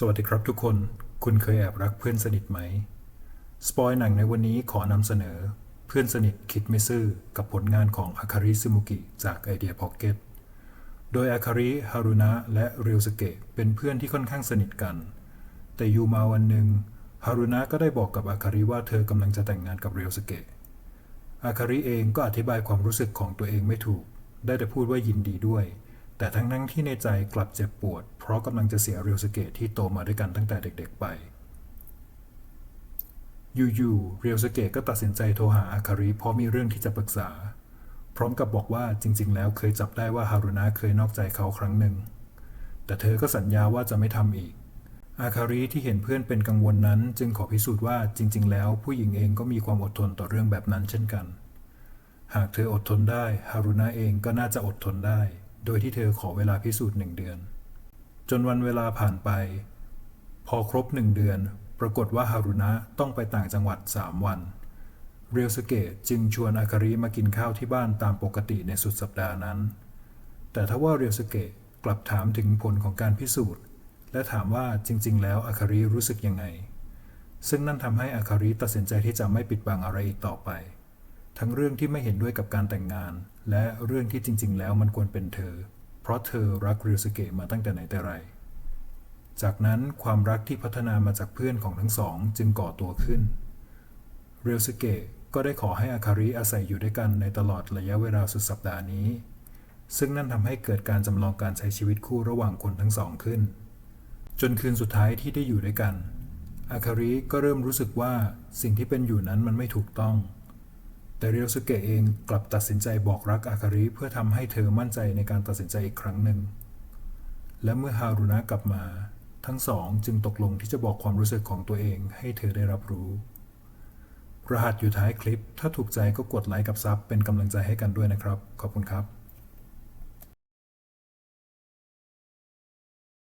สวัสดีครับทุกคน คุณเคยแอบรักเพื่อนสนิทไหม สปอยหนังในวันนี้ขอนำเสนอ เพื่อนสนิทคิดไม่ซื่อ กับผลงานของอาคาริซึมุกิจากไอเดียพ็อกเก็ต โดยอาคาริ ฮารุนะ และเรียวสเกะเป็นเพื่อนที่ค่อนข้างสนิทกัน แต่อยู่มาวันหนึ่ง ฮารุนะก็ได้บอกกับอาคาริว่าเธอกำลังจะแต่งงานกับเรียวสเกะ อาคาริเองก็อธิบายความรู้สึกของตัวเองไม่ถูก ได้แต่พูดว่ายินดีด้วย แต่ทั้งนั้นที่ในใจกลับเจ็บปวด เพราะกำลังจะเสียเรียวสเกตที่โตมาด้วยกันตั้งแต่เด็กๆไป อยู่ๆเรียวสเกตก็ตัดสินใจโทรหาอาคาริเพราะมีเรื่องที่จะปรึกษา พร้อมกับบอกว่าจริง ๆ แล้วเคยจับได้ว่าฮารุนะเคยนอกใจเขาครั้งหนึ่ง แต่เธอก็สัญญาว่าจะไม่ทำอีก อาคาริที่เห็นเพื่อนเป็นกังวลนั้น จึงขอพิสูจน์ว่าจริง ๆ แล้วผู้หญิงเองก็มีความอดทนต่อเรื่องแบบนั้นเช่นกัน หากเธออดทนได้ฮารุนะเองก็น่าจะอดทนได้ โดยที่เธอขอเวลาพิสูจน์หนึ่งเดือน จนวันเวลาผ่านไป พอครบหนึ่งเดือน ปรากฏว่าฮารุนะต้องไปต่างจังหวัด 3 วัน เรียวสเกตจึงชวนอาคาริมากินข้าวที่บ้านตามปกติในสุดสัปดาห์นั้น แต่ทว่าเรียวสเกตกลับถามถึงผลของการพิสูจน์ และถามว่าจริง ๆ แล้วอาคาริรู้สึกยังไง ซึ่งนั่นทำให้อาคาริตัดสินใจที่จะไม่ปิดบังอะไรอีกต่อไป ทั้งเรื่องที่ไม่เห็นด้วยกับการแต่งงาน และเรื่องที่จริง ๆ แล้วมันควรเป็นเธอ เพราะเธอรักเรียวสเกะมาตั้งแต่ไหนแต่ไร จากนั้นความรักที่พัฒนามาจากเพื่อนของทั้งสองจึงก่อตัวขึ้นเรียวสเกะก็ได้ขอให้อาคาริอาศัยอยู่ด้วยกันในตลอดระยะเวลาสุดสัปดาห์นี้ ซึ่งนั่นทำให้เกิดการจำลองการใช้ชีวิตคู่ระหว่างคนทั้งสองขึ้น จนคืนสุดท้ายที่ได้อยู่ด้วยกัน อาคาริก็เริ่มรู้สึกว่าสิ่งที่เป็นอยู่นั้นมันไม่ถูกต้อง แต่เรียวสุเกะเองกลับตัดสินใจบอกรักอาคาริเพื่อทำให้เธอมั่นใจในการตัดสินใจอีกครั้งหนึ่ง และเมื่อฮารุนะกลับมา ทั้งสองจึงตกลงที่จะบอกความรู้สึกของตัวเองให้เธอได้รับรู้ รหัสอยู่ท้ายคลิป ถ้าถูกใจก็กดไลค์กับซับเป็นกำลังใจให้กันด้วยนะครับ ขอบคุณครับ